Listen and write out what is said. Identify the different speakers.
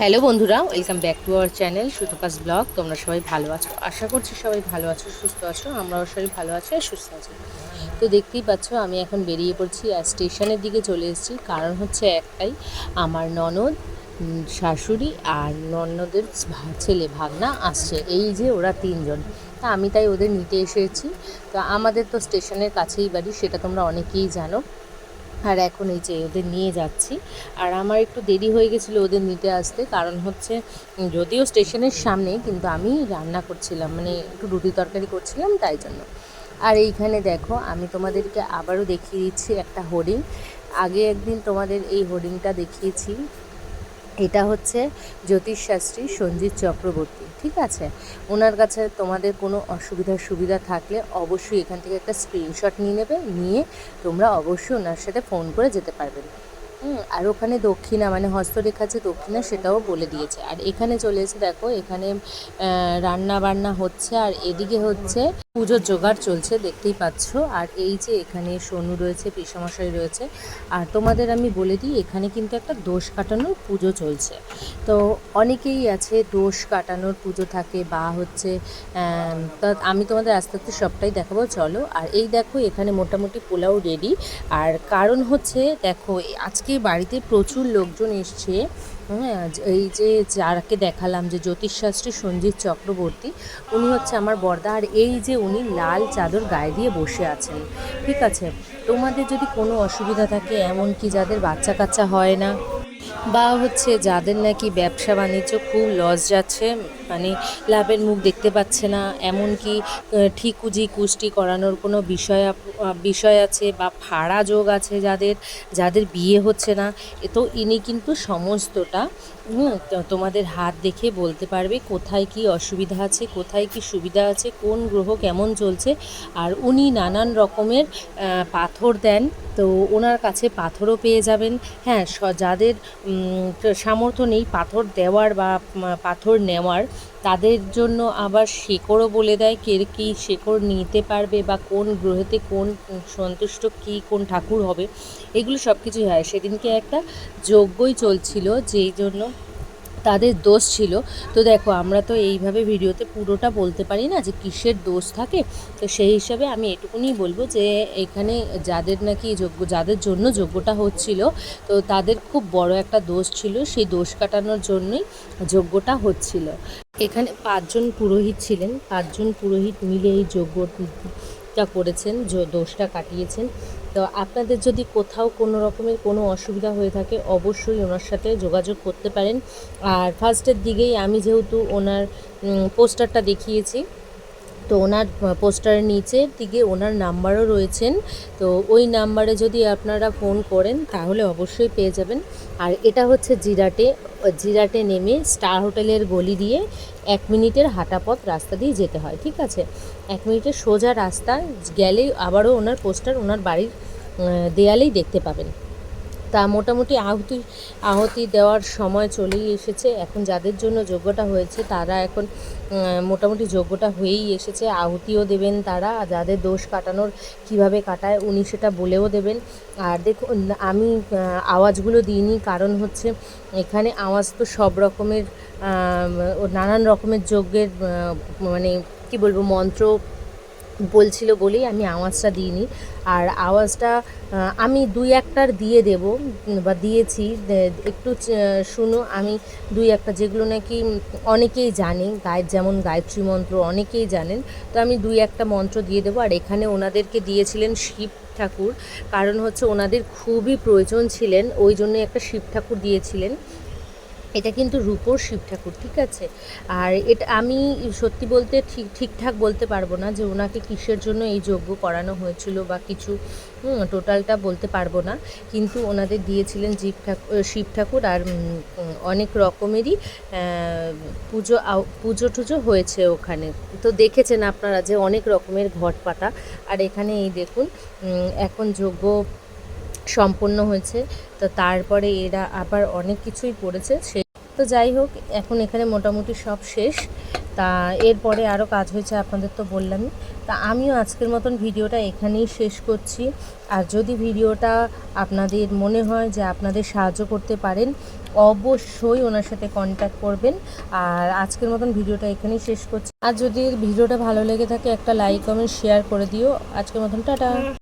Speaker 1: Hello বন্ধুরা, welcome back to our channel সুতোকাস blog. তোমরা সবাই ভালো আছো? আশা করছি সবাই ভালো আছো, সুস্থ আছো, আমরাও সবাই ভালো আছি আর সুস্থ আছি। তো দেখতেই পাচ্ছ, আমি এখন বেরিয়ে পড়ছি আর স্টেশনের দিকে চলে এসেছি। কারণ হচ্ছে একটাই, আমার ননদ শাশুড়ি আর ননদের ছেলে ভাগনা আসছে। এই যে ওরা তিনজন। তা আমি তাই ওদের নিতে এসেছি। তো আমাদের তো স্টেশনের কাছেই বাড়ি, সেটা তোমরা অনেকেই জানো। আর এখন এই যে ওদের নিয়ে যাচ্ছি। আর আমার একটু দেরি হয়ে গেছিল ওদের নিতে আসতে, কারণ হচ্ছে যদিও স্টেশনের সামনে, কিন্তু আমি রান্না করছিলাম মানে একটু রুটি তরকারি করছিলাম তাই জন্য। আর এইখানে দেখো, আমি তোমাদেরকে আবারও দেখিয়ে দিচ্ছি একটা হোর্ডিং। আগে একদিন তোমাদের এই হোর্ডিংটা দেখিয়েছি এটা হচ্ছে জ্যোতিষ শাস্ত্রী সঞ্জিত চক্রবর্তী, ঠিক আছে? ওনার কাছে তোমাদের কোনো অসুবিধা সুবিধা থাকলে অবশ্যই এখান থেকে একটা স্ক্রিনশট নিয়ে নেবে, নিয়ে তোমরা অবশ্যই ওনার সাথে ফোন করে যেতে পারবে। আর ওখানে দক্ষিণা মানে হস্তরেখা যে দক্ষিণা, সেটাও বলে দিয়েছে। আর এখানে চলে এসে দেখো, এখানে রান্না বান্না হচ্ছে, আর এদিকে হচ্ছে পুজোর জোগাড় চলছে, দেখতেই পাচ্ছ। আর এই যে এখানে সোনু রয়েছে, পিসমশাই রয়েছে। আর তোমাদের আমি বলে দিই, এখানে কিন্তু একটা দোষ কাটানোর পুজো চলছে। তো অনেকেই আছে দোষ কাটানোর পুজো থাকে বা হচ্ছে তা আমি তোমাদের আস্তে আস্তে সবটাই দেখাবো, চলো। আর এই দেখো, এখানে মোটামুটি পোলাও রেডি আর কারণ হচ্ছে, দেখো, আজকে বাড়িতে প্রচুর লোকজন এসছে। হ্যাঁ এই যে যারাকে দেখালাম যে জ্যোতিষশাস্ত্রী সঞ্জিত চক্রবর্তী, উনি হচ্ছে আমার বর্দা। আর এই যে উনি লাল চাদর গায়ে দিয়ে বসে আছেন, ঠিক আছে? তোমাদের যদি কোনো অসুবিধা থাকে এমন কি যাদের বাচ্চা কাচ্চা হয় না বা হচ্ছে যাদের নাকি ব্যবসা বাণিজ্য খুব লস যাচ্ছে মানে লাভের মুখ দেখতে পাচ্ছে না, এমনকি ঠিকুজি কুষ্টি করানোর কোনো বিষয় বিষয় আছে বা ফাড়া যোগ আছে যাদের যাদের বিয়ে হচ্ছে না তো ইনি কিন্তু সমস্তটা তোমাদের হাত দেখে বলতে পারবে কোথায় কি অসুবিধা আছে, কোথায় কি সুবিধা আছে, কোন গ্রহ কেমন চলছে, আর উনি নানান রকমের পাথর দেন, তো ওনার কাছে পাথরও পেয়ে যাবেন। হ্যাঁ যাদের সামর্থ্য নেই পাথর দেওয়ার বা পাথর নেওয়ার। তাদের জন্য আবার শেকড়ও বলে দেয় কে কী শেকড় নিতে পারবে বা কোন গ্রহেতে কোন সন্তুষ্ট কী কোন ঠাকুর হবে। এগুলো সব কিছুই হয়। সেদিনকে একটা যজ্ঞই চলছিল যেই জন্য তাদের দোষ ছিল। তো দেখো, আমরা তো এইভাবে ভিডিওতে পুরোটা বলতে পারি না যে কিসের দোষ থাকে। তো সেই হিসাবে আমি এটুকুনি বলব যে এখানে যাদের নাকি যোগ্য, যাদের জন্য যোগ্যটা হচ্ছিল, তো তাদের খুব বড় একটা দোষ ছিল। সেই দোষ কাটানোর জন্যই যজ্ঞটা হচ্ছিল। এখানে পাঁচজন পুরোহিত ছিলেন। পাঁচজন পুরোহিত মিলে এই যজ্ঞটা করেছেন দোষটা কাটিয়েছেন। তো আপনাদের যদি কোথাও কোনো রকমের কোনো অসুবিধা হয়ে থাকে, অবশ্যই ওনার সাথে যোগাযোগ করতে পারেন। আর ফার্স্টের দিকেই আমি যেহেতু ওনার পোস্টারটা দেখিয়েছি তো ওনার পোস্টারের নিচের দিকে ওনার নাম্বারও রয়েছেন। তো ওই নাম্বারে যদি আপনারা ফোন করেন, তাহলে অবশ্যই পেয়ে যাবেন। আর এটা হচ্ছে জিরাটে জিরাটে নেমে স্টার হোটেলের গলি দিয়ে এক মিনিটের হাঁটাপথ রাস্তা দিয়ে যেতে হয়, ঠিক আছে? এক মিনিটের সোজা রাস্তা গেলেই আবারও ওনার পোস্টার ওনার বাড়ির দেয়ালেই দেখতে পাবেন। তা মোটামুটি আহুতি আহুতি দেওয়ার সময় চলেই এসেছে। এখন যাদের জন্য যোগ্যটা হয়েছে, তারা এখন মোটামুটি যোগ্যটা হয়েই এসেছে। আহুতিও দেবেন তারা যাদের দোষ কাটানোর কীভাবে কাটায় উনি সেটা বলেও দেবেন। আর দেখুন, আমি আওয়াজগুলো দিইনি, কারণ হচ্ছে এখানে আওয়াজ তো সব রকমের নানান রকমের যজ্ঞের মানে কি বলব, মন্ত্র বলছিল বলেই আমি আওয়াজটা দিইনি। আর আওয়াজটা আমি দুই একটার দিয়ে দেব, বা দিয়েছি। একটু শুনো, আমি দুই একটা, যেগুলো নাকি অনেকেই জানে গায়ের যেমন গায়ত্রী মন্ত্র অনেকেই জানেন, তো আমি দুই একটা মন্ত্র দিয়ে দেবো। আর এখানে ওনাদেরকে দিয়েছিলেন শিব ঠাকুর, কারণ হচ্ছে ওনাদের খুবই প্রয়োজন ছিলেন, ওই জন্য একটা শিব ঠাকুর দিয়েছিলেন। এটা কিন্তু রূপোর শিব ঠাকুর, ঠিক আছে? আর এটা আমি সত্যি বলতে ঠিক, ঠিকঠাক বলতে পারব না যে ওনাকে কিসের জন্য এই যজ্ঞ করানো হয়েছিল বা কিছু টোটালটা বলতে পারব না। কিন্তু ওনাদের দিয়েছিলেন জীব ঠাকুর শিব ঠাকুর আর অনেক রকমেরই পুজো পুজো টুজো হয়েছে ওখানে। তো দেখেছেন আপনারা যে অনেক রকমের ঘট পাতা আর এখানে এই দেখুন এখন যজ্ঞ সম্পন্ন হয়েছে। তো তারপরে এরা আবার অনেক কিছুই পড়েছে সে তো যাই হোক, এখন এখানে মোটামুটি সব শেষ। তা এরপরে আরও কাজ হয়েছে আপনাদের তো বললামই। তা আমিও আজকের মতন ভিডিওটা এখানেই শেষ করছি। আর যদি ভিডিওটা আপনাদের মনে হয় যে আপনাদের সাহায্য করতে পারেন, অবশ্যই ওনার সাথে কন্ট্যাক্ট করবেন। আর আজকের মতন ভিডিওটা এখানেই শেষ করছি। আর যদি ভিডিওটা ভালো লেগে থাকে, একটা লাইক কমেন্ট শেয়ার করে দিও। আজকের মতন, টাটা।